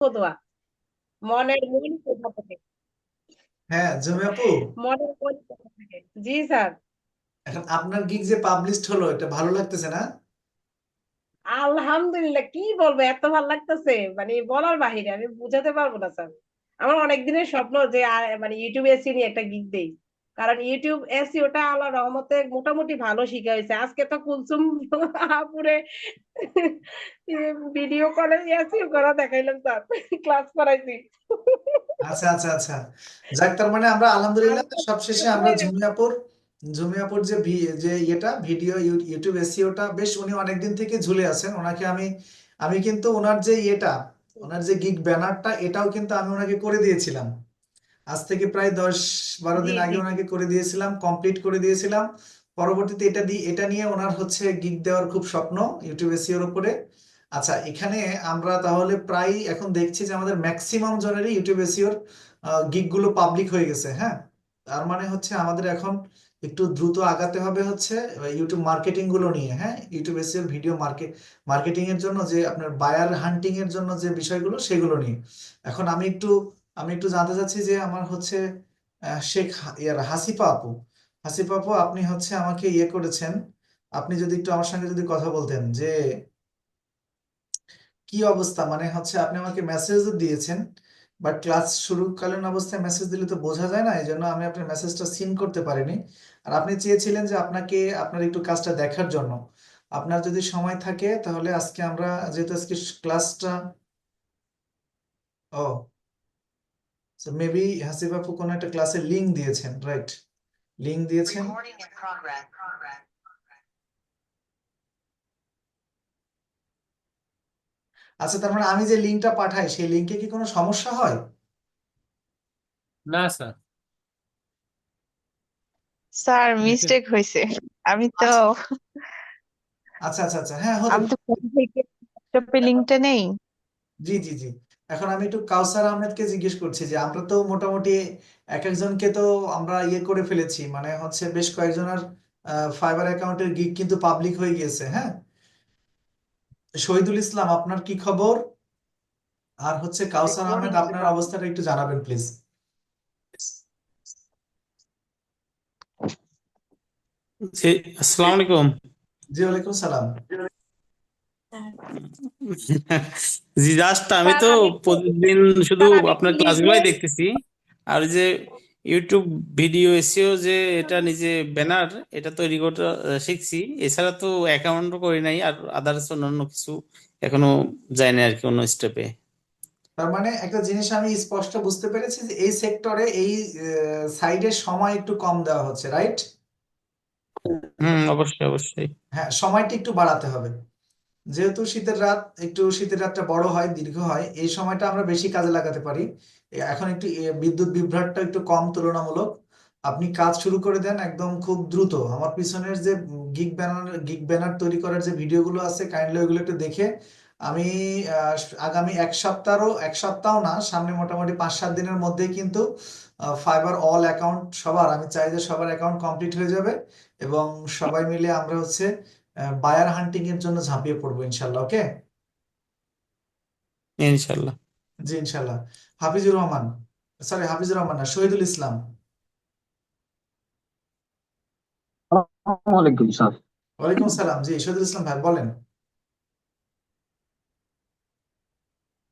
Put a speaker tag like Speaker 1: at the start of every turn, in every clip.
Speaker 1: দোয়া মনের মন কোথা থেকে।
Speaker 2: হ্যাঁ জমি আপু।
Speaker 1: মনের মন কোথা থেকে। জি স্যার।
Speaker 2: এখন আপনার গিগ যে পাবলিশড হলো এটা ভালো লাগতেছে না?
Speaker 1: আলহামদুলিল্লাহ কি বলব এত ভালো লাগতেছে। মানে বলার বাহিরে আমি বুঝাতে পারব না স্যার। আমার অনেক দিনের স্বপ্ন যে মানে ইউটিউবে এসি নিয়ে একটা গিগ দেই। কারণ ইউটিউব এসি ওটা আল্লাহ রহমতে মোটামুটি ভালো শিখা হয়েছে। আজকে তো কুলসুম আপুরে ভিডিও কলে এসিও করা দেখাইলাম স্যার। ক্লাস করাইছি।
Speaker 2: আচ্ছা আচ্ছা আচ্ছা। যাক তার মানে আমরা আলহামদুলিল্লাহ সবশেষে আমরা আপুর ঝুমি যে ভি- যে ইয়েটা ভিডিও ইউটিউব এসইওটা বেশ উনি অনেকদিন থেকে ঝুলে আছেন। ওনাকে আমি আমি কিন্তু ওনার যে ইয়েটা ওনার যে গিগ ব্যানারটা এটাও কিন্তু আমি ওনাকে করে দিয়েছিলাম। আজ থেকে প্রায় দশ বারো দিন আগে ওনাকে করে দিয়েছিলাম কমপ্লিট করে দিয়েছিলাম। পরবর্তীতে এটা দিয়ে এটা নিয়ে ওনার হচ্ছে গিগ দেওয়ার খুব স্বপ্ন ইউটিউব এসিওর উপরে। আচ্ছা এখানে আমরা তাহলে প্রায় এখন দেখছি যে আমাদের ম্যাক্সিমাম জনেরই ইউটিউব এসিওর গিগগুলো পাবলিক হয়ে গেছে হ্যাঁ? তার মানে হচ্ছে আমাদের এখন একটু দ্রুত আগাতে হবে হচ্ছে ইউটিউব মার্কেটিংগুলো নিয়ে হ্যাঁ? ইউটিউব এসইওর ভিডিও মার্কেট মার্কেটিং এর জন্য যে আপনার বায়ার হান্টিং এর জন্য যে বিষয়গুলো সেগুলো নিয়ে। এখন আমি একটু আমি একটু জানতে চাচ্ছি যে আমার হচ্ছে শেখ ইয়ার হাসিফা আপু। হাসিফা আপু, আপনি হচ্ছে আমাকে ইয়ে করেছেন। আপনি যদি একটু আমার সঙ্গে যদি কথা বলতেন যে, কি অবস্থা? মানে হচ্ছে আপনি আমাকে মেসেজও দিয়েছেন বাট ক্লাস শুরুকালীন অবস্থায় মেসেজ দিলে তো বোঝা যায় না এই জন্য আমি আপনার মেসেজটা সিন করতে পারিনি। আর আপনি চেয়েছিলেন যে আপনাকে, আপনার একটু কাজটা দেখার জন্য। আপনার যদি সময় থাকে, তাহলে আজকে আমরা, যেহেতু আজকে ক্লাসটা, ও সো মেবি হাসিফ আপু কোনো একটা ক্লাসের লিংক দিয়েছেন রাইট লিংক দিয়েছেন. আচ্ছা তার মানে আমি যে লিংকটা পাঠাই সেই লিংকে কি কোনো সমস্যা হয়?
Speaker 3: না স্যার।
Speaker 4: স্যার মিস্টেক হয়েছে। আমি তো
Speaker 2: আচ্ছা আচ্ছা আচ্ছা হ্যাঁ হতে
Speaker 4: আমি তো ফোন থেকে ল্যাপটপে লিঙ্কটা নেই।
Speaker 2: জি জি জি। এখন আমি একটু কাউসার আহমেদকে জিজ্ঞেস করছি যে আমরা তো মোটামুটি এক একজনকে তো আমরা ইয়ে করে ফেলেছি। মানে হচ্ছে বেশ কয়েকজনের ফাইবার অ্যাকাউন্টের গিগ কিন্তু পাবলিক হয়ে গিয়েছে হ্যাঁ? শহীদুল ইসলাম আপনার কি খবর? আর হচ্ছে কাউসার আহমেদ আপনার অবস্থাটা একটু জানাবেন প্লিজ
Speaker 3: জি আসসালামু আলাইকুম।
Speaker 2: জি ওয়ালাইকুম সালাম।
Speaker 3: জি জাস্ট আমি তো প্রতিদিন শুধু আপনার ক্লাসগুলাই দেখতেছি। আর যে ইউটিউব ভিডিও এসিও যে এটা নিজে ব্যানার এটা তৈরি করতে শিখছি। এছাড়া তো অ্যাকাউন্টও করি নাই আর আদার্স অন্যান্য কিছু এখনও যায় না আর কি অন্য স্টেপে
Speaker 2: তার মানে একটা জিনিস আমি স্পষ্ট বুঝতে পেরেছি যে এই সেক্টরে এই সাইডে সময় একটু কম দেওয়া হচ্ছে রাইট
Speaker 3: হুম অবশ্যই অবশ্যই।
Speaker 2: হ্যাঁ সময়টা একটু বাড়াতে হবে। যেহেতু শীতের রাত, একটু শীতের রাতটা বড় হয়, দীর্ঘ হয়, এই সময়টা আমরা বেশি কাজে লাগাতে পারি। এখন একটু বিদ্যুৎ বিভ্রাটটা একটু কম তুলনামূলক। আপনি কাজ শুরু করে দেন একদম খুব দ্রুত। আমার পিছনের যে গিগ ব্যানার গিগ ব্যানার তৈরি করার যে ভিডিওগুলো আছে, কাইন্ডলি ওইগুলো একটু দেখে আমি আগামী এক সপ্তাহও এক সপ্তাহ না, সামনে মোটামুটি পাঁচ সাত দিনের মধ্যেই কিন্তু ফাইবার অল অ্যাকাউন্ট সবার, আমি চাই যে সবার অ্যাকাউন্ট কমপ্লিট হয়ে যাবে এবং সবাই মিলে আমরা হচ্ছে বায়ার হান্টিং এর জন্য ঝাঁপিয়ে পড়ব ইনশাল্লাহ ওকে
Speaker 3: ইনশাল্লাহ।
Speaker 2: জি ইনশাল্লাহ। হাফিজুর রহমান সরি হাফিজুর রহমান না শহীদুল ইসলাম।
Speaker 5: ওয়ালাইকুম স্যার।
Speaker 2: ওয়ালাইকুম সালাম। জি শহীদুল ইসলাম ভাই বলেন।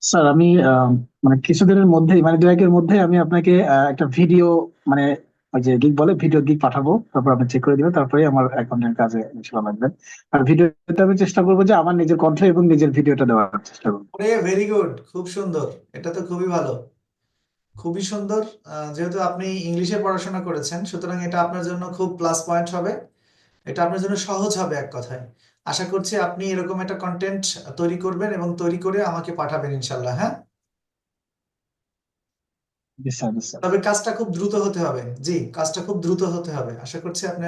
Speaker 5: স্যার আমি আহ, মানে কিছুদিনের মধ্যেই মানে দু একের মধ্যে আমি আপনাকে আহ, একটা ভিডিও মানে ওই যে বলে ভিডিও পাঠাবো, তারপর আপনি চেক করে দিবেন, তারপরে আমার অ্যাকাউন্টের কাজে লাগবেন আর ভিডিওতে আমি চেষ্টা করব যে আমার নিজের কণ্ঠ এবং নিজের ভিডিওটা দেওয়ার চেষ্টা করব।
Speaker 2: ভেরি গুড খুব সুন্দর, এটা তো খুবই ভালো। খুবই সুন্দর যেহেতু আপনি ইংলিশে পড়াশোনা করেছেন, সুতরাং এটা আপনার জন্য খুব প্লাস পয়েন্ট হবে। এটা আপনার জন্য সহজ হবে এক কথায়। আশা করছি আপনি এরকম একটা কন্টেন্ট তৈরি করবেন এবং তৈরি করে আমাকে পাঠাবেন ইনশাল্লাহ হ্যাঁ? তবে কাজটা খুব দ্রুত হতে হবে। জি, কাজটা খুব দ্রুত হতে হবে। আশা করছি আপনি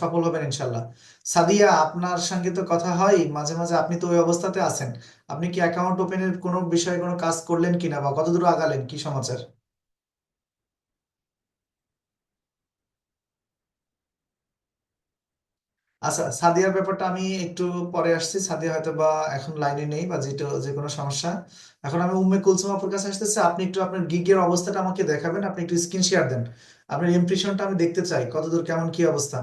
Speaker 2: সফল হবেন ইনশাল্লাহ সাদিয়া, আপনার সঙ্গে তো কথা হয়, মাঝে মাঝে আপনি তো ওই অবস্থাতে আছেন। আপনি কি অ্যাকাউন্ট ওপেনের কোনো বিষয়ে কোনো কাজ করলেন কিনা বা কতদূর আগালেন? কি সমাচার? আচ্ছা সাদিয়ার ব্যাপারটা আমি একটু পরে আসছি। সাদিয়া হয়তো বা এখন লাইনে নেই বা যেটা যে কোনো সমস্যা। এখন আমি উম্মে কুলসুম আপুর কাছে আসতেছি। আপনি একটু আপনার গিগের অবস্থাটা আমাকে দেখাবেন। আপনি একটু স্ক্রিন শেয়ার দেন। আপনার ইমপ্রেশনটা আমি দেখতে চাই। কতদূর কেমন, কি অবস্থা?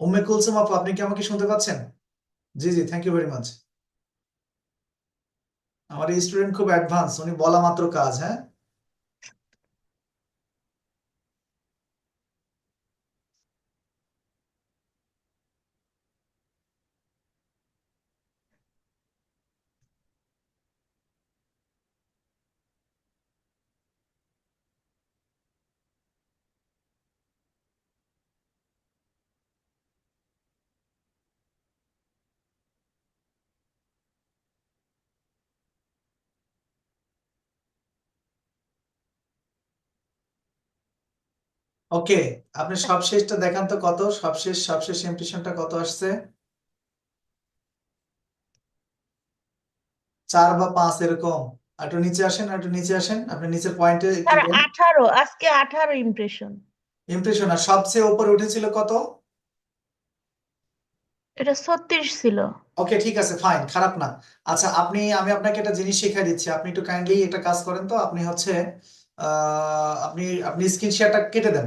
Speaker 2: উম্মে কুলসুম আপু, আপনি কি আমাকে শুনতে পাচ্ছেন? জি জি থ্যাংক ইউ ভেরি মাচ আমার স্টুডেন্ট খুব অ্যাডভান্স উনি বলা মাত্র কাজ হ্যাঁ? ওকে আপনি সবশেষটা দেখান তো কত? সবশেষ সবশেষ ইমপ্রেশনটা কত আসছে? চার বা পাঁচ এরকম। একটু নিচে আসেন আর একটু নিচে আসেন। আপনি নিচের পয়েন্টে একটু
Speaker 6: আঠারো আজকে আঠারো ইমপ্রেশন
Speaker 2: ইমপ্রেশন আর সবচেয়ে উপরে উঠেছিল কত?
Speaker 6: এটা ছত্রিশ ছিল।
Speaker 2: ওকে ঠিক আছে ফাইন খারাপ না। আচ্ছা আপনি আমি আপনাকে একটা জিনিস শিখিয়ে দিচ্ছি। আপনি একটু কাইন্ডলি একটা কাজ করেন তো। আপনি হচ্ছে আহ, আপনি আপনি স্ক্রিন শেয়ারটা কেটে দেন।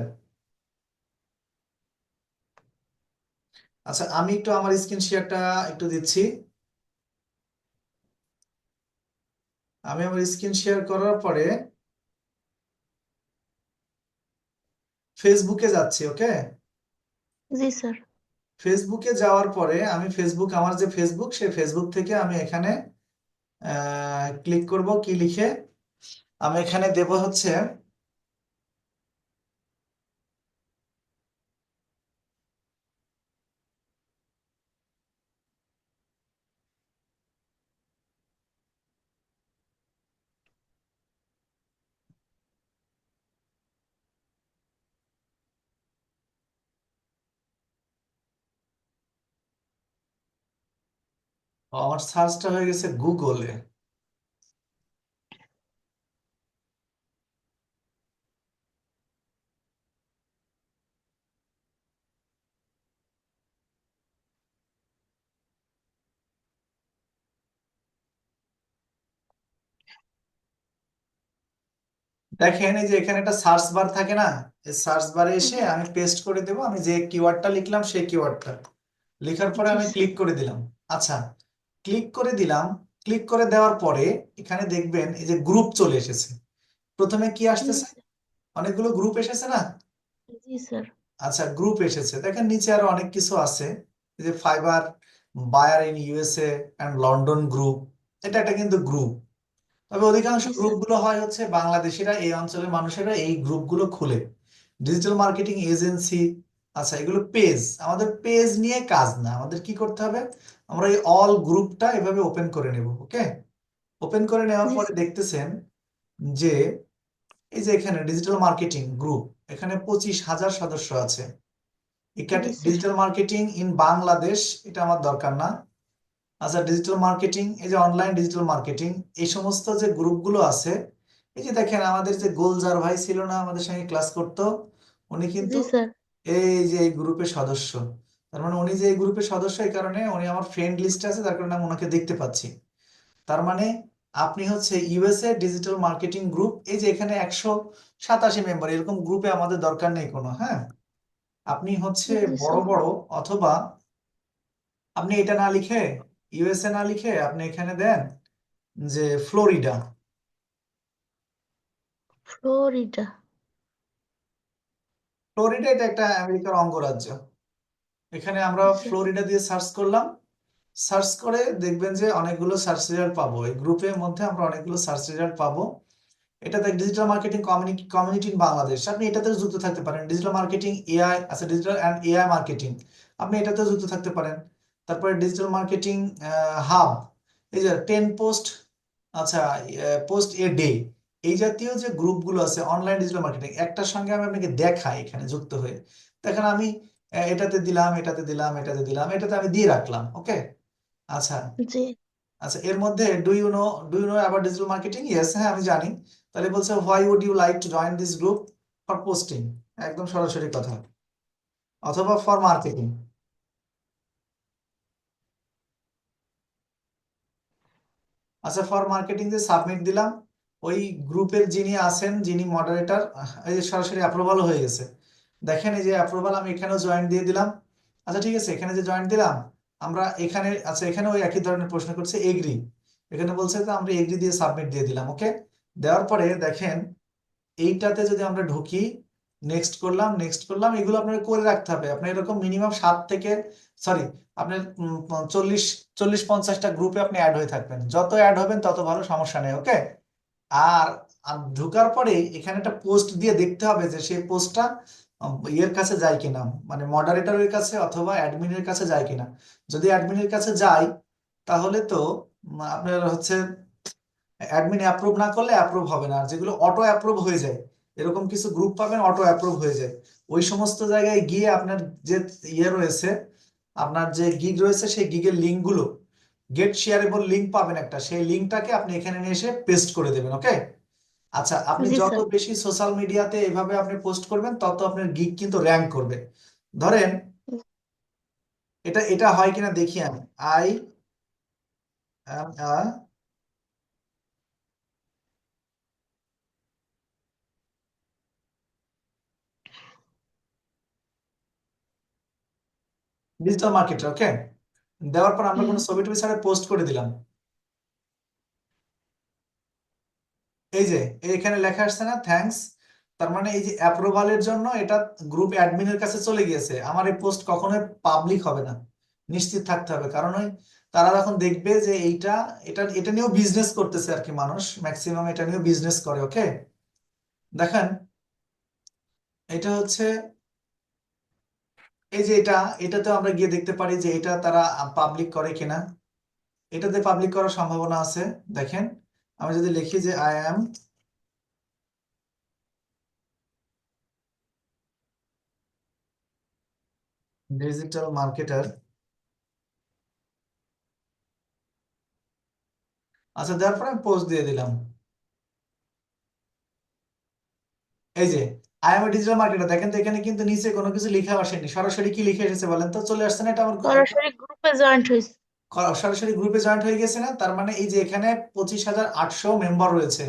Speaker 2: আচ্ছা আমি একটু আমার স্ক্রিন শেয়ারটা একটু দিচ্ছি। আমি আমার স্ক্রিন শেয়ার করার পরে ফেসবুকে যাচ্ছি ওকে
Speaker 6: জি স্যার
Speaker 2: ফেসবুকে যাওয়ার পরে আমি ফেসবুক আমার যে ফেসবুক সেই ফেসবুক থেকে আমি এখানে ক্লিক করব কি লিখে? আমি এখানে দেব হচ্ছে আমার সার্চটা হয়ে গেছে গুগলে দেখেন এই যে এখানে একটা সার্চ বার থাকে না এই সার্চ বারে এসে আমি পেস্ট করে দেব আমি যে কিওয়ার্ডটা লিখলাম সেই কিওয়ার্ডটা লেখার পরে আমি ক্লিক করে দিলাম। আচ্ছা ক্লিক করে দিলাম ক্লিক করে দেওয়ার পরে এখানে দেখবেন এই যে গ্রুপ চলে এসেছে। প্রথমে কি আসতেছে? অনেকগুলো গ্রুপ এসেছে না? আচ্ছা গ্রুপ এসেছে। দেখেন নিচে আরও অনেক কিছু আছে। যে Fiverr buyer in USA and London group এটা একটা কিন্তু গ্রুপ তবে অধিকাংশ গ্রুপগুলো হয় হচ্ছে বাংলাদেশিরা এই অঞ্চলের মানুষেরা এই গ্রুপগুলো খুলে। ডিজিটাল মার্কেটিং এজেন্সি আচ্ছা এগুলো পেজ আমাদের পেজ নিয়ে কাজ না। আমাদের কি করতে হবে? আমরা এই অল গ্রুপটা এভাবে ওপেন করে নেব ওকে ওপেন করে নেওয়ার পরে দেখতেছেন যে এই যে এখানে ডিজিটাল মার্কেটিং গ্রুপ এখানে পঁচিশ হাজার সদস্য আছে। ডিজিটাল মার্কেটিং ইন বাংলাদেশ এটা আমার দরকার না। আচ্ছা ডিজিটাল মার্কেটিং এই যে অনলাইন ডিজিটাল মার্কেটিং এই সমস্ত যে গ্রুপগুলো আছে এই যে দেখেন আমাদের যে গোলজার ভাই ছিল না আমাদের সঙ্গে ক্লাস করতো উনি কিন্তু এই যে এই গ্রুপের সদস্য। তার মানে উনি যে এই গ্রুপের সদস্য এই কারণে উনি আমার ফ্রেন্ড লিস্টে আছে তার কারণে আমি ওনাকে দেখতে পাচ্ছি। তার মানে আপনি হচ্ছে ইউএসএ ডিজিটাল মার্কেটিং গ্রুপ এই যে এখানে একশো সাতাশি মেম্বার এরকম গ্রুপে আমাদের দরকার নেই কোনো হ্যাঁ? আপনি হচ্ছে বড় বড় অথবা আপনি এটা না লিখে ইউএসএ না লিখে আপনি এখানে দেন যে ফ্লোরিডা
Speaker 6: ফ্লোরিডা
Speaker 2: ফ্লোরিডা এটা একটা আমেরিকার অঙ্গরাজ্য। এখানে আমরা ফ্লোরিডা দিয়ে সার্চ করলাম। সার্চ করে দেখবেন যে অনেকগুলো সার্চ রেজাল্ট পাবো। এই গ্রুপের মধ্যে আমরা অনেকগুলো সার্চ রেজাল্ট পাবো। এটাতে digital marketing community community in Bangladesh আপনি এটাতেও যুক্ত থাকতে পারেন। ডিজিটাল মার্কেটিং এআই আচ্ছা ডিজিটাল অ্যান্ড এআই মার্কেটিং আপনি এটাতেও যুক্ত থাকতে পারেন। তারপরে ডিজিটাল মার্কেটিং হাব এই যে টেন পোস্ট আচ্ছা পোস্ট এ ডে এই জাতীয় যে গ্রুপগুলো আছে অনলাইন ডিজিটাল মার্কেটিং একটার সঙ্গে আমি আপনাকে দেখাই এখানে যুক্ত হয়ে। দেখেন আমি এটাতে দিলাম এটাতে দিলাম এটাতে দিলাম এটাতে আমি দিয়ে রাখলাম ওকে? আচ্ছা।
Speaker 6: জি।
Speaker 2: আচ্ছা এর মধ্যে do you know do you know about digital marketing yes হ্যাঁ আমি জানি। তাহলে বলছে why would you like to join this group for posting একদম সরাসরি কথা। অথবা ফর মার্কেটিং আচ্ছা ফর মার্কেটিং যে সাবমিট দিলাম। ওই গ্রুপের যিনি আছেন যিনি মডারেটর এই সরাসরি অ্যাপ্রুভাল হয়ে গেছে। দেখেন এই যে অ্যাপ্রুভাল আমি এখানেও জয়েন্ট দিয়ে দিলাম। আচ্ছা ঠিক আছে, এখানে যে জয়েন্ট দিলাম, আমরা এখানে আচ্ছা এখানে ওই একই ধরনের প্রশ্ন করছে এগ্রি এখানে বলছে যে আমরা এগ্রি দিয়ে সাবমিট দিয়ে দিলাম ওকে দেওয়ার পরে দেখেন, এইটাতে যদি আমরা ঢুকি নেক্সট করলাম নেক্সট করলাম, এগুলো আপনাকে করে রাখতে হবে। আপনার এরকম মিনিমাম সাত থেকে সরি আপনার চল্লিশ চল্লিশ পঞ্চাশটা গ্রুপে আপনি অ্যাড হয়ে থাকবেন। যত অ্যাড হবেন, তত ভালো, সমস্যা নেই ওকে আর আর ঢোকার পরে এখানে একটা পোস্ট দিয়ে দেখতে হবে যে সেই পোস্টটা ইয়ের কাছে যায় কিনা মানে মডারেটরের কাছে অথবা অ্যাডমিনের কাছে যায় কিনা। যদি অ্যাডমিনের কাছে যায় তাহলে তো আপনার হচ্ছে অ্যাডমিন অ্যাপ্রুভ না করলে অ্যাপ্রুভ হবে না। যেগুলো অটো অ্যাপ্রুভ হয়ে যায়, এরকম কিছু গ্রুপ পাবেন অটো অ্যাপ্রুভ হয়ে যায়। ওই সমস্ত জায়গায় গিয়ে আপনার যে ইয়ে রয়েছে, আপনার যে গিগ রয়েছে, সেই গিগের লিঙ্কগুলো গেট শেয়ারেবল লিঙ্ক পাবেন একটা। সেই লিঙ্কটাকে আপনি এখানে নিয়ে এসে পেস্ট করে দেবেন ওকে আচ্ছা আপনি
Speaker 6: জি,
Speaker 2: যত
Speaker 6: স্যার।
Speaker 2: বেশি সোশ্যাল মিডিয়াতে এভাবে আপনি পোস্ট করবেন তত আপনার গিগ কিন্তু র্যাঙ্ক করবে। ধরেন এটা এটা হয় কিনা দেখি আমি। I am a digital marketer okay দেওয়ার পর আমরা কোনো ছবি টবি ছাড়া পোস্ট করে দিলাম। এই যে এখানে লেখা আসছে না থ্যাঙ্কস তার মানে এই যে অ্যাপ্রুভালের জন্য এটা গ্রুপ অ্যাডমিনের কাছে চলে গিয়েছে। আমার এই পোস্ট কখনোই পাবলিক হবে না। নিশ্চিত থাকতে হবে। কারণ ওই তারা যখন দেখবে যে এইটা, এটা এটা নিয়েও বিজনেস করতেছে আর কি মানুষ। ম্যাক্সিমাম এটা নিয়েও বিজনেস করে ওকে দেখেন, এটা হচ্ছে, এই যে এটা এটাতে আমরা গিয়ে দেখতে পারি যে এটা তারা পাবলিক করে কিনা। এটাতে পাবলিক করার সম্ভাবনা আছে। দেখেন আমি যদি লিখি যে আই অ্যাম ডিজিটাল মার্কেটার আচ্ছা দেওয়ার পরে আমি পোস্ট দিয়ে দিলাম। এই যে আই এম ডিজিটাল মার্কেটার দেখেন তো এখানে কিন্তু নিচে কোনো কিছু লিখা আসেনি। সরাসরি কি লিখে এসেছে বলেন তো? চলে আসছে না এটা আমার
Speaker 6: সরাসরি গ্রুপে জয়েন্ট হয়েছে।
Speaker 2: সরাসরি গ্রুপে জয়েন্ট হয়ে গেছে না? তার মানে এই যে এখানে পঁচিশ হাজার আটশো মেম্বার রয়েছে।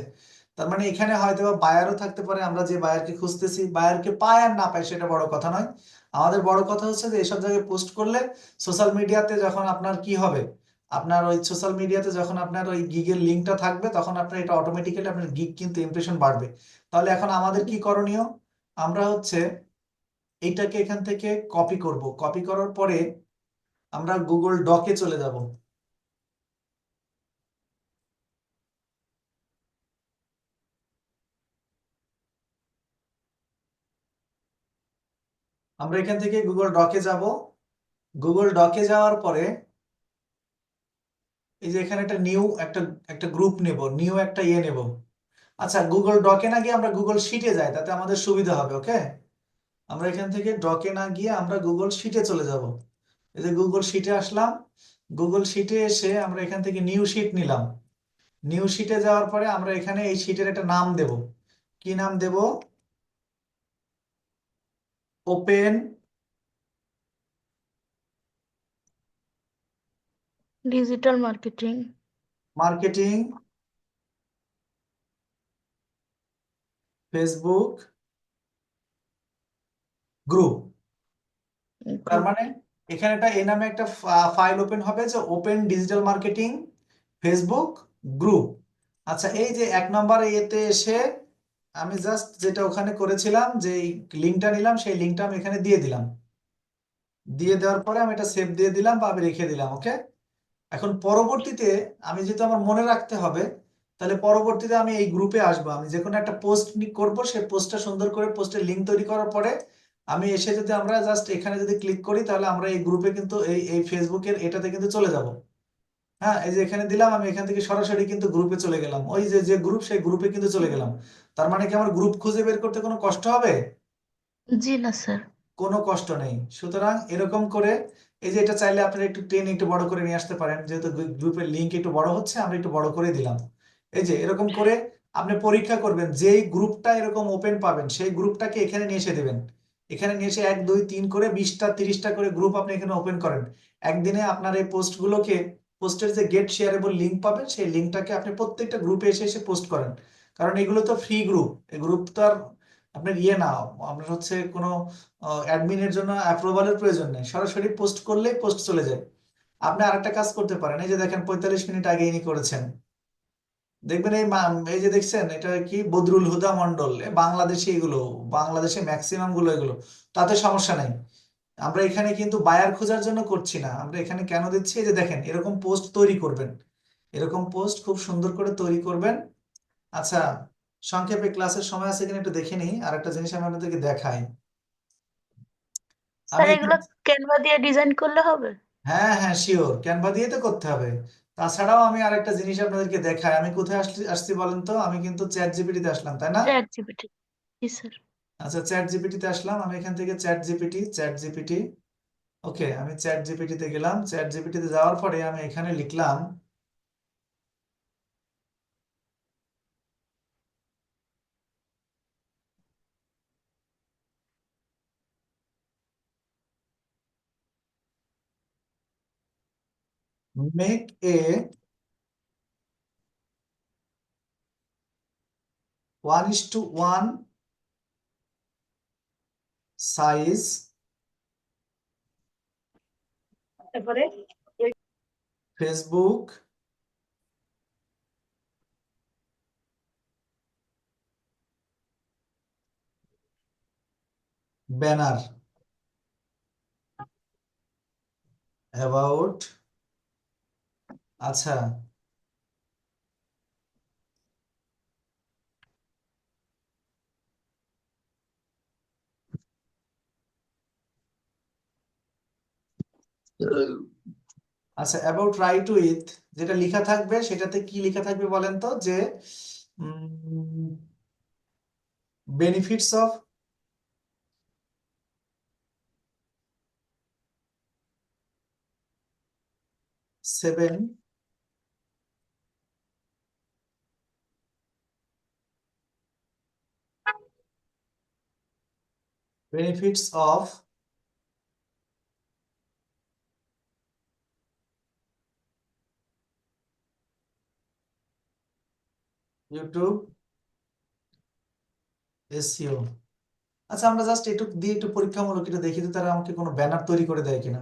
Speaker 2: তার মানে এখানে হয়তো বা বায়ারও থাকতে পারে। আমরা যে বায়ারকে খুঁজতেছি বায়ারকে পায় আর না পায় সেটা বড় কথা নয়। আমাদের বড় কথা হচ্ছে যে এসব জায়গায় পোস্ট করলে সোশ্যাল মিডিয়াতে যখন আপনার কি হবে? আপনার ওই সোশ্যাল মিডিয়াতে যখন আপনার ওই গিগের লিঙ্কটা থাকবে, তখন আপনার এটা অটোমেটিক্যালি আপনার গিগ কিন্তু ইমপ্রেশন বাড়বে। তাহলে এখন আমাদের কি করণীয়? আমরা হচ্ছে এইটাকে এখান থেকে কপি করব। কপি করার পরে আমরা গুগল ডকে চলে যাব। আমরা এখান থেকে গুগল ডকে যাব। গুগল ডকে যাওয়ার পরে এই যে এখানে একটা নিউ একটা একটা গ্রুপ নেব নিউ একটা ইয়ে নেব। আচ্ছা গুগল ডকে না গিয়ে আমরা গুগল শিটে যাই, তাতে আমাদের সুবিধা হবে ওকে আমরা এখান থেকে ডকে না গিয়ে আমরা গুগল শিটে চলে যাব। এই যে গুগল শিটে আসলাম গুগল শিটে এসে আমরা এখান থেকে নিউ শিট নিলাম। নিউ শিটে যাওয়ার পরে আমরা এখানে এই শিটের একটা নাম দেব। কি নাম দেব? Open
Speaker 6: digital marketing
Speaker 2: marketing Facebook group তার মানে এখানে একটা এ নামে একটা ফাইল ওপেন হবে যে open digital marketing Facebook group আচ্ছা এই যে এক নম্বর এতে এসে আমি জাস্ট যেটা ওখানে করেছিলাম, যে লিঙ্কটা নিলাম, সেই লিঙ্কটা আমি এখানে দিয়ে দিলাম। দিয়ে দেওয়ার পরে আমি এটা সেভ দিয়ে দিলাম বা আমি রেখে দিলাম ওকে এখন পরবর্তীতে আমি যেহেতু আমার মনে রাখতে হবে, তাহলে পরবর্তীতে আমি এই গ্রুপে আসব। আমি যে কোনো একটা পোস্ট করব সেই পোস্টটা সুন্দর করে পোস্টের লিঙ্ক তৈরি করার পরে আমি এসে যদি আমরা জাস্ট এখানে যদি ক্লিক করি তাহলে আমরা এই গ্রুপে কিন্তু এই এই ফেসবুকের এটাতে কিন্তু চলে যাব। হ্যাঁ এই যে এখানে দিলাম আমি এখান থেকে সরাসরি কিন্তু গ্রুপে চলে গেলাম। ওই যে যে গ্রুপ সেই গ্রুপে কিন্তু চলে গেলাম। তার মানে কি আমার গ্রুপ খুঁজে বের করতে কোনো কষ্ট হবে?
Speaker 6: জি না স্যার।
Speaker 2: কোনো কষ্ট নেই। সুতরাং এরকম করে এই যে এটা চাইলে আপনারা একটু টেনে একটু বড় করে নিয়ে আসতে পারেন। যেহেতু গ্রুপের লিঙ্ক একটু বড় হচ্ছে আমরা একটু বড় করে দিলাম। এই যে এরকম করে আপনি পরীক্ষা করবেন যেই গ্রুপটা এরকম ওপেন পাবেন সেই গ্রুপটাকে এখানে নিয়ে এসে দেবেন। এখানে নিয়ে এসে এক, দুই, তিন করে বিশটা, তিরিশটা করে গ্রুপ আপনি এখানে ওপেন করেন। একদিনে আপনার এই পোস্টগুলোকে পোস্টের যে গেট শেয়ারেবল লিঙ্ক পাবেন, সেই লিঙ্কটাকে আপনি প্রত্যেকটা গ্রুপে এসে এসে পোস্ট করেন। কারণ এগুলো তো ফ্রি গ্রুপ এই গ্রুপ তো আর আপনার ইয়ে না, আপনার হচ্ছে কোনো অ্যাডমিনের জন্য অ্যাপ্রুভালের প্রয়োজন নেই, সরাসরি পোস্ট করলেই পোস্ট চলে যায়। আপনি আরেকটা কাজ করতে পারেন, এই যে দেখেন পঁয়তাল্লিশ মিনিট আগে ইনি করেছেন। দেখবেন এই এই যে দেখছেন এটা কি? বদরুল হুদা মন্ডল এ বাংলাদেশে এগুলো বাংলাদেশে ম্যাক্সিমামগুলো এগুলো তাতে সমস্যা নাই। আমরা এখানে কিন্তু বায়ার খোঁজার জন্য করছি না। আমরা এখানে কেন দিচ্ছি? এই যে দেখেন এরকম পোস্ট তৈরি করবেন। এরকম পোস্ট খুব সুন্দর করে তৈরি করবেন। আচ্ছা সংক্ষেপে ক্লাসের সময় আছে কিনা একটু দেখে নিই আর একটা জিনিস আমি আপনাদেরকে দেখাই।
Speaker 6: স্যার এগুলো ক্যানভা দিয়ে ডিজাইন করলে হবে?
Speaker 2: হ্যাঁ হ্যাঁ শিওর ক্যানভা দিয়ে তো করতে হবে। তাছাড়াও আমি আরেকটা জিনিস আপনাদেরকে দেখাই। আমি কোথায় আসছি আসছি বলেন তো? আমি কিন্তু চ্যাট জিপিটিতে আসলাম তাই না?
Speaker 6: চ্যাট জিপিটি জি স্যার।
Speaker 2: আচ্ছা চ্যাট জিপিটিতে আসলাম। আমি এখান থেকে chat GPT chat GPT okay আমি চ্যাট জিপিটিতে গেলাম। চ্যাট জিপিটিতে যাওয়ার পরে আমি এখানে লিখলাম make a one is to one size Facebook banner about আচ্ছা। আচ্ছা অ্যাবাউট রাইট উইথ যেটা লেখা থাকবে, সেটাতে কি লেখা থাকবে বলেন তো? যে benefits of seven benefits of YouTube SEO আচ্ছা আমরা জাস্ট একটু দিয়ে একটু পরীক্ষামূলক এটা দেখি তো তারা আমাকে কোনো ব্যানার তৈরি করে দেয় কিনা।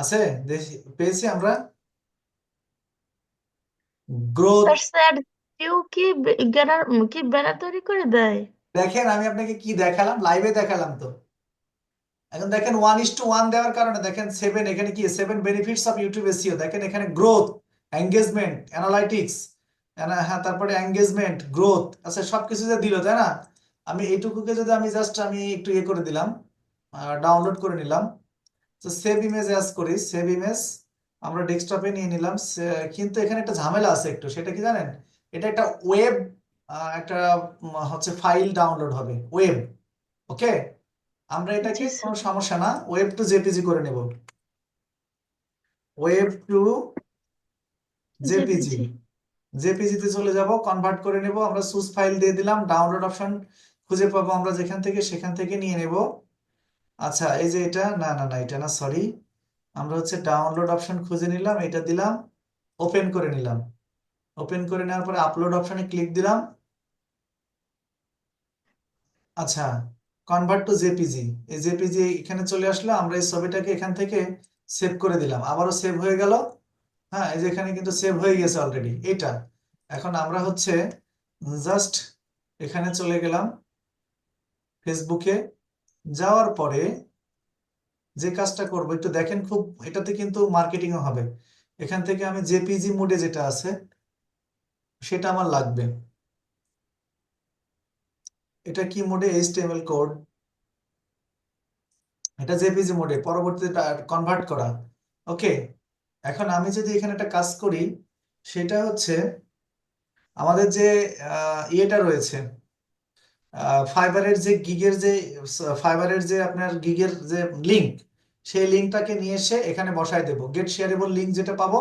Speaker 2: আছে? পেয়েছি আমরা। গ্রোথ
Speaker 6: স্যার কেউ কি ব্যানার কি ব্যানার তৈরি করে দেয়?
Speaker 2: দেখেন আমি আপনাকে কি দেখালাম? লাইভে দেখালাম তো। এখন দেখেন ওয়ান ইস টু ওয়ান দেওয়ার কারণে দেখেন সেভেন এখানে কি? Seven benefits of YouTube SEO দেখেন এখানে গ্রোথ এঙ্গেজমেন্ট অ্যানালাইটিক্স হ্যাঁ তারপরে এঙ্গেজমেন্ট গ্রোথ আচ্ছা সবকিছু যে দিল তাই না? আমি এইটুকুকে যদি আমি জাস্ট আমি একটু ইয়ে করে দিলাম ডাউনলোড করে নিলাম। তো সেভ ইমেজ অ্যাজ করি সেভ ইমেজ আমরা ডেস্কটপে নিয়ে নিলাম। কিন্তু এখানে একটা ঝামেলা আছে একটু সেটা কি জানেন? এটা একটা ওয়েব একটা হচ্ছে ফাইল ডাউনলোড হবে ওয়েব ওকে আমরা এটাকে কোনো সমস্যা না ওয়েব টু জেপিজি করে নেব। ওয়েব টু জেপিজি
Speaker 6: জেপিজি
Speaker 2: জেপিজিতে চলে যাব কনভার্ট করে নেব আমরা সুস ফাইল দিয়ে দিলাম ডাউনলোড অপশন খুঁজে পাবো আমরা যেখান থেকে সেখান থেকে নিয়ে নেব। আচ্ছা এই যে এটা, না না না, এটা না সরি আমরা হচ্ছে ডাউনলোড অপশন খুঁজে নিলাম, এটা দিলাম ওপেন করে নিলাম। ওপেন করে নেওয়ার পরে আপলোড অপশনে ক্লিক দিলাম। আচ্ছা কনভার্ট টু জেপিজি এই জেপিজি এখানে চলে আসলো, আমরা এই ছবিটাকে এখান থেকে সেভ করে দিলাম। আবারও সেভ হয়ে গেল। হ্যাঁ এই যে এখানে কিন্তু সেভ হয়ে গেছে অলরেডি এটা, এখন আমরা হচ্ছে জাস্ট এখানে চলে গেলাম ফেসবুকে যাওয়ার পরে যে কাজটা করব, একটু দেখেন খুব, এটাতে কিন্তু মার্কেটিংও হবে। এখান থেকে আমি জেপিজি মোডে যেটা আছে, সেটা আমার লাগবে। এটা কি মোডে এইচটিএমএল কোড এটা জেপিজি মোডে পরবর্তীতে কনভার্ট করা। ওকে, এখন আমি যদি এখানে একটা কাজ করি, সেটা হচ্ছে আমাদের যে ইয়েটা রয়েছে ফাইবারের যে গিগের যে ফাইবারের যে আপনার গিগের যে লিংক সেই লিঙ্কটাকে নিয়ে এসে এখানে বসায় দেবো। গেট শেয়ারেবল লিঙ্ক যেটা পাবো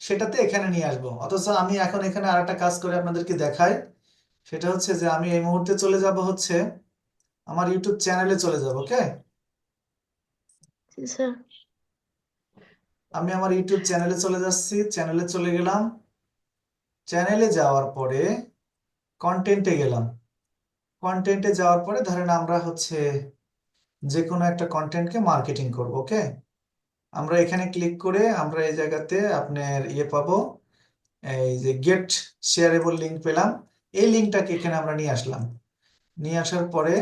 Speaker 2: সেটাতে এখানে নিয়ে আসব। অথচ আমি এখন এখানে আরেকটা কাজ করে আপনাদেরকে দেখাই। সেটা হচ্ছে যে আমি এই মুহূর্তে চলে যাব হচ্ছে আমার ইউটিউব চ্যানেলে চলে যাব ওকে আমি আমার ইউটিউব চ্যানেলে চলে যাচ্ছি। চ্যানেলে চলে গেলাম। চ্যানেলে যাওয়ার পরে কন্টেন্টে গেলাম। কন্টেন্টে যাওয়ার পরে ধরেন আমরা হচ্ছে যে কোনো একটা কন্টেন্টকে মার্কেটিং করব ওকে আমরা এখানে ক্লিক করে আমরা এই জায়গাতে আপনার ইয়ে পাবো, এই যে গেট শেয়ারেবল লিঙ্ক পেলাম। এই লিঙ্কটাকে এখানে আমরা নিয়ে আসলাম। নিয়ে আসার পরে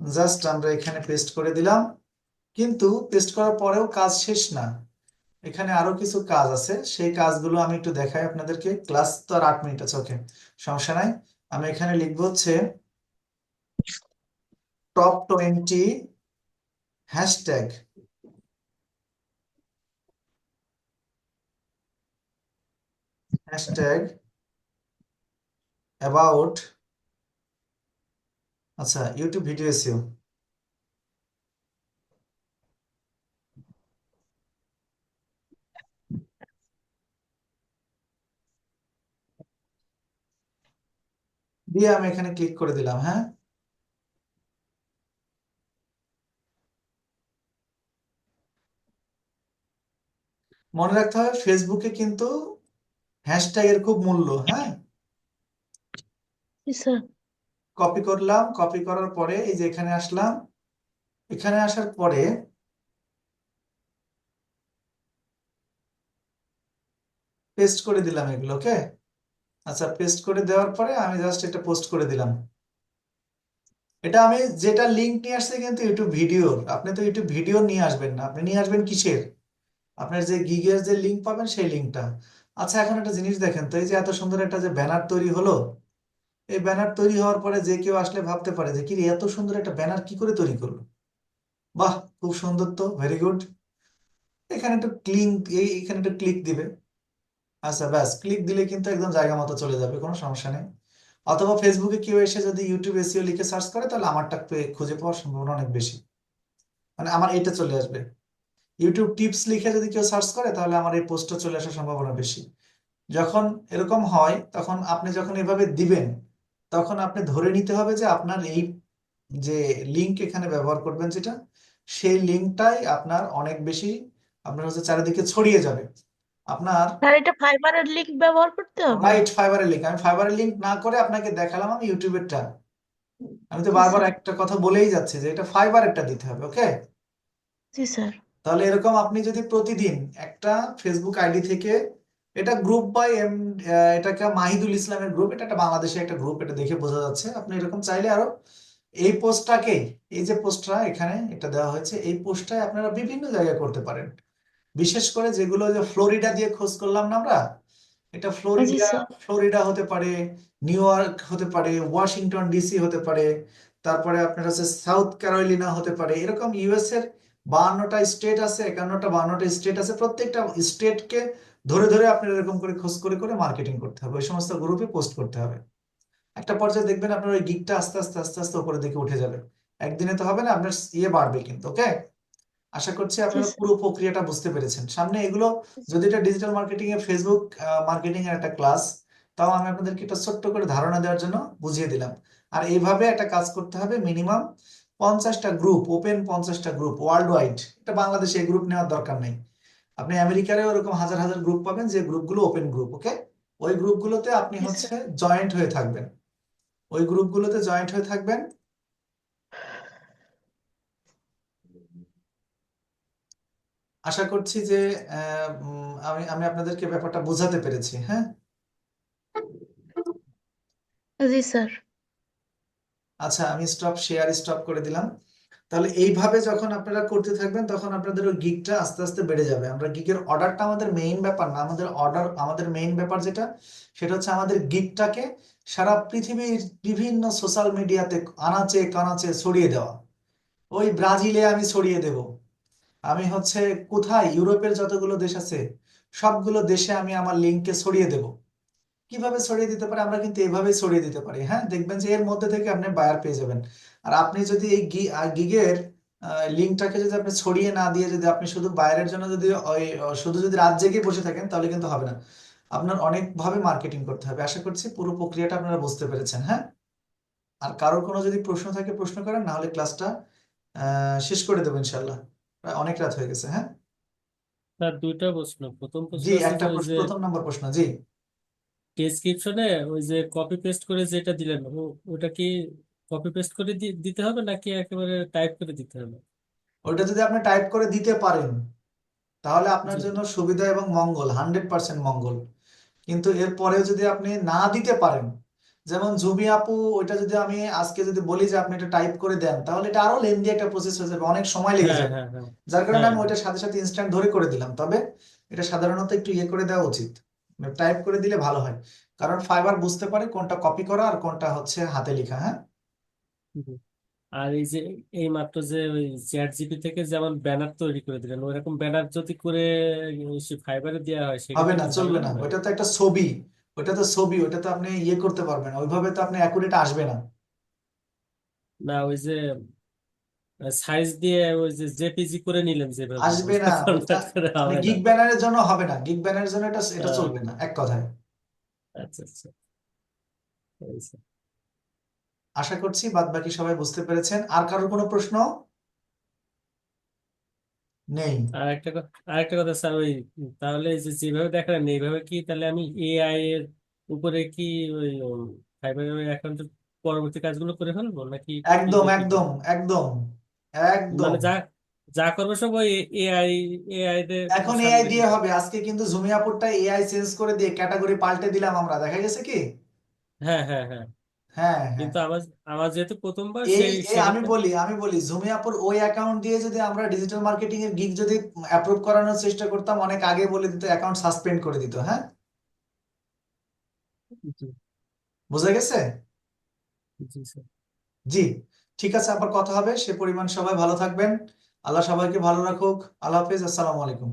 Speaker 2: জাস্ট আমরা এখানে পেস্ট করে দিলাম। কিন্তু পেস্ট করার পরেও কাজ শেষ না। এখানে আরও কিছু কাজ আছে। সেই কাজগুলো আমি একটু দেখাই আপনাদেরকে। ক্লাস তো আর আট মিনিট আছে ওকে সমস্যা নাই। আমি এখানে লিখব হচ্ছে top twenty hashtag hashtag about আচ্ছা ইউটিউব ভিডিও এসইও দিয়ে আমি এখানে ক্লিক করে দিলাম হ্যাঁ? মনে রাখতে হবে ফেসবুকে কিন্তু হ্যাশট্যাগের খুব মূল্য হ্যাঁ? কপি করলাম কপি করার পরে এই যে এখানে আসলাম এখানে আসার পরে পেস্ট করে দিলাম এগুলো ওকে আচ্ছা পেস্ট করে দেওয়ার পরে আমি জাস্ট এটা পোস্ট করে দিলাম। এটা আমি যেটা লিংক নিয়ে আসছি কিন্তু ইউটিউব ভিডিওর আপনি তো ইউটিউব ভিডিও নিয়ে আসবেন না আপনি নিয়ে আসবেন কিসের? আপনার যে গিগের যে লিংক পাবেন সেই লিংকটা আচ্ছা এখন একটা জিনিস দেখেন, তো এই যে এত সুন্দর একটা যে ব্যানার তৈরি হলো, এই ব্যানার তৈরি হওয়ার পরে যে কেউ আসলে ভাবতে পারে যে কি এত সুন্দর একটা ব্যানার কি করে তৈরি করল? বাহ, খুব সুন্দর তো ভেরি গুড এখানে একটু ক্লিক এই এখানে একটু ক্লিক দিবে। আচ্ছা ব্যাস ক্লিক দিলে কিন্তু একদম জায়গা মতো চলে যাবে, কোনো সমস্যা নেই। অথবা ফেসবুকে কেউ এসে যদি ইউটিউব এসিও লিখে সার্চ করে, তাহলে আমারটা খুঁজে পাওয়ার সম্ভাবনা অনেক বেশি। মানে আমার এটা চলে আসবে। ইউটিউব টিপস লিখে যদি কেউ সার্চ করে তাহলে আমার এই পোস্টটা চলে আসার সম্ভাবনা বেশি। যখন এরকম হয় তখন আপনি যখন এভাবে দিবেন তখন আপনি ধরে নিতে হবে যে আপনার এই যে লিংক এখানে ব্যবহার করবেন যেটা সেই লিংকটাই আপনার অনেক বেশি আপনার হচ্ছে চারিদিকে ছড়িয়ে যাবে। আপনার
Speaker 6: স্যার এটা ফাইবারের লিংক ব্যবহার করতে হবে?
Speaker 2: রাইট ফাইবারের লিংক আমি ফাইবারের লিংক না করে আপনাকে দেখালাম আমি ইউটিউবেরটা আমি তো বারবার একটা কথা বলেই যাচ্ছি যে এটা ফাইবারেরটা দিতে হবে ওকে
Speaker 6: জি স্যার
Speaker 2: তাহলে এরকম আপনি যদি প্রতিদিন একটা ফেসবুক আইডি থেকে এটা গ্রুপ বাই এম এটাকে মাহিদুল ইসলামের গ্রুপ এটা একটা বাংলাদেশের একটা গ্রুপ এটা দেখে বোঝা যাচ্ছে। আপনি এরকম চাইলে আরও এই পোস্টটাকে এই যে পোস্টটা এখানে এটা দেওয়া হয়েছে এই পোস্টটাই আপনারা বিভিন্ন জায়গায় করতে পারেন। বিশেষ করে যেগুলো যে ফ্লোরিডা দিয়ে খোঁজ করলাম না আমরা এটা ফ্লোরিডা ফ্লোরিডা হতে পারে নিউ ইয়র্ক হতে পারে ওয়াশিংটন ডিসি হতে পারে তারপরে আপনার হচ্ছে সাউথ ক্যারোলিনা হতে পারে এরকম ইউএস এর বাহান্নটা স্টেট আছে একান্নটা বাহান্নটা স্টেট আছে প্রত্যেকটা স্টেটকে ধরে ধরে আপনার এরকম করে খোঁজ করে করে মার্কেটিং করতে হবে। ওই সমস্ত গ্রুপে পোস্ট করতে হবে। একটা পর্যায়ে দেখবেন আপনার ওই গিকটা আস্তে আস্তে আস্তে আস্তে উপরের দিকে উঠে যাবে। একদিনে তো হবে না আপনার ইয়ে বাড়বে কিন্তু ওকে আশা করছি আপনারা পুরো প্রক্রিয়াটা বুঝতে পেরেছেন। সামনে এগুলো যদি এটা ডিজিটাল মার্কেটিং এ ফেসবুক মার্কেটিং এর একটা ক্লাস তাও আমি আপনাদেরকে একটা ছোট্ট করে ধারণা দেওয়ার জন্য বুঝিয়ে দিলাম। আর এইভাবে একটা কাজ করতে হবে মিনিমাম পঞ্চাশটা গ্রুপ ওপেন পঞ্চাশটা গ্রুপ ওয়ার্ল্ড ওয়াইড এটা বাংলাদেশে এই গ্রুপ নেওয়ার দরকার নেই। আপনি আমেরিকারেও ওরকম হাজার হাজার গ্রুপ পাবেন যে গ্রুপগুলো ওপেন গ্রুপ ওকে ওই গ্রুপগুলোতে আপনি হচ্ছে জয়েন্ট হয়ে থাকবেন। ওই গ্রুপগুলোতে জয়েন্ট হয়ে থাকবেন। আশা করছি যে আমি আমি আপনাদেরকে ব্যাপারটা বোঝাতে পেরেছি হ্যাঁ?
Speaker 6: জি স্যার
Speaker 2: আচ্ছা আমি স্টপ শেয়ার স্টপ করে দিলাম। তাহলে এইভাবে যখন আপনারা করতে থাকবেন, তখন আপনাদের ওই গিগটা আস্তে আস্তে বেড়ে যাবে। আমরা গিগের অর্ডারটা আমাদের মেইন ব্যাপার না, আমাদের অর্ডার আমাদের মেইন ব্যাপার যেটা, সেটা হচ্ছে আমাদের গিগটাকে সারা পৃথিবীর বিভিন্ন সোশ্যাল মিডিয়াতে আনাচে, কানাচে ছড়িয়ে দেওয়া। ওই ব্রাজিলে আমি ছড়িয়ে দেব। আমি হচ্ছে কোথায়? ইউরোপের যতগুলো দেশ আছে, সবগুলো দেশে আমি আমার লিঙ্ককে ছড়িয়ে দেব। কীভাবে ছড়িয়ে দিতে পারে? আমরা কিন্তু এভাবেই ছড়িয়ে দিতে পারি। হ্যাঁ দেখবেন যে এর মধ্যে থেকে আপনি বায়ার পেয়ে যাবেন। আর আপনি যদি এই গিগের লিঙ্কটাকে যদি আপনি ছড়িয়ে না দিয়ে যদি আপনি শুধু বাইরের জন্য যদি শুধু যদি রাত জেগে বসে থাকেন তাহলে কিন্তু হবে না। আপনার অনেকভাবে মার্কেটিং করতে হবে। আশা করছি পুরো প্রক্রিয়াটা আপনারা বুঝতে পেরেছেন। হ্যাঁ? আর কারোর কোনো যদি প্রশ্ন থাকে প্রশ্ন করেন না হলে ক্লাসটা আহ, শেষ করে দেবো ইনশাল্লাহ প্রায় অনেক রাত হয়ে গেছে। হ্যাঁ?
Speaker 7: স্যার দুইটা প্রশ্ন। প্রথম প্রশ্ন
Speaker 2: জি একটা প্রশ্ন প্রথম নম্বর প্রশ্ন জি।
Speaker 7: ডেসক্রিপশনে ওই যে কপি পেস্ট করে যেটা দিলেন ওটা কি কপি পেস্ট করে দিতে হবে নাকি একেবারে টাইপ করে দিতে হবে?
Speaker 2: ওইটা যদি আপনি টাইপ করে দিতে পারেন তাহলে আপনার জন্য সুবিধা এবং মঙ্গল হান্ড্রেড পার্সেন্ট মঙ্গল। কিন্তু এরপরেও যদি আপনি না দিতে পারেন যেমন জুবি আপু ওইটা যদি আমি আজকে যদি বলি যে আপনি এটা টাইপ করে দেন তাহলে এটা আরও লেন্দি একটা প্রসেস হয়ে যাবে অনেক সময় লেগে
Speaker 7: হ্যাঁ
Speaker 2: যাবে।
Speaker 7: হ্যাঁ হ্যাঁ।
Speaker 2: যার কারণে আমি ওইটার সাথে সাথে ইনস্ট্যান্ট ধরে করে দিলাম তবে এটা সাধারণত একটু ইয়ে করে দেওয়া উচিত। টাইপ করে দিলে ভালো হয়। কারণ ফাইবার বুঝতে পারে কোনটা কপি করা আর কোনটা হচ্ছে হাতে লেখা হ্যাঁ?
Speaker 7: আর এই যে এই মাত্র যে ওই চ্যাট জিপি থেকে যেমন ব্যানার তৈরি করে দিলেন ওইরকম ব্যানার যদি করে সে ফাইবারে দেওয়া হয়
Speaker 2: হবে না চলবে না। ওইটা তো একটা ছবি ওইটা তো ছবি ওইটা তো আপনি ইয়ে করতে পারবেন না। ওইভাবে তো আপনি অ্যাকুরেট আসবে না।
Speaker 7: না ওই যে সাইজ দিয়ে ওই যে জেপিজি করে নিলেন যেভাবে
Speaker 2: আসবে না। ওটা
Speaker 7: করে
Speaker 2: মানে
Speaker 7: হবে না।
Speaker 2: গিগ ব্যানারের জন্য হবে না। গিগ ব্যানারের জন্য এটা এটা
Speaker 7: আহ,
Speaker 2: চলবে না এক কথায়।
Speaker 7: আচ্ছা আচ্ছা। এই।
Speaker 2: আশা করছি বাদ বাকি সবাই বুঝতে পেরেছেন। আর কারোর কোনো প্রশ্ন? নেই।
Speaker 7: আর একটা কথা আর একটা কথা স্যার ওই তাহলে এই যে যেভাবে দেখালেন এইভাবে কি তাহলে আমি এআই এর উপরে কি ওই ফাইবারের ওই অ্যাকাউন্টের পরবর্তী কাজগুলো করে ফেলব? নাকি কি
Speaker 2: একদম
Speaker 7: কি
Speaker 2: একদম একদম। একদম।
Speaker 7: মানে যা যা করব সব ওই এআই এআই দের
Speaker 2: এখন এআই দিয়ে হবে। আজকে কিন্তু জুমিয়াপুরটা এআই চেঞ্জ করে দিয়ে ক্যাটাগরি পাল্টে দিলাম আমরা। দেখা গেছে কি?
Speaker 7: হ্যাঁ হ্যাঁ হ্যাঁ।
Speaker 2: হ্যাঁ হ্যাঁ।
Speaker 7: কিন্তু আমার আমার যেহেতু প্রথমবার
Speaker 2: এই
Speaker 7: সেই
Speaker 2: এই আমি
Speaker 7: সেক্ষেত্রে
Speaker 2: বলি আমি বলি জুমিয়াপুর ওই অ্যাকাউন্ট দিয়ে যদি আমরা ডিজিটাল মার্কেটিং এর গিগ যদি অ্যাপ্রুভ করানোর চেষ্টা করতাম অনেক আগে বলে দিত অ্যাকাউন্ট সাসপেন্ড করে দিত হ্যাঁ?
Speaker 7: জি।
Speaker 2: বোঝা গেছে?
Speaker 7: জি স্যার।
Speaker 2: জি। ঠিক আছে, আবার কথা হবে। সে পরিমাণ সবাই ভালো থাকবেন। আল্লাহ সবাইকে ভালো রাখুক। আল্লাহ হাফিজ, আসসালামু আলাইকুম।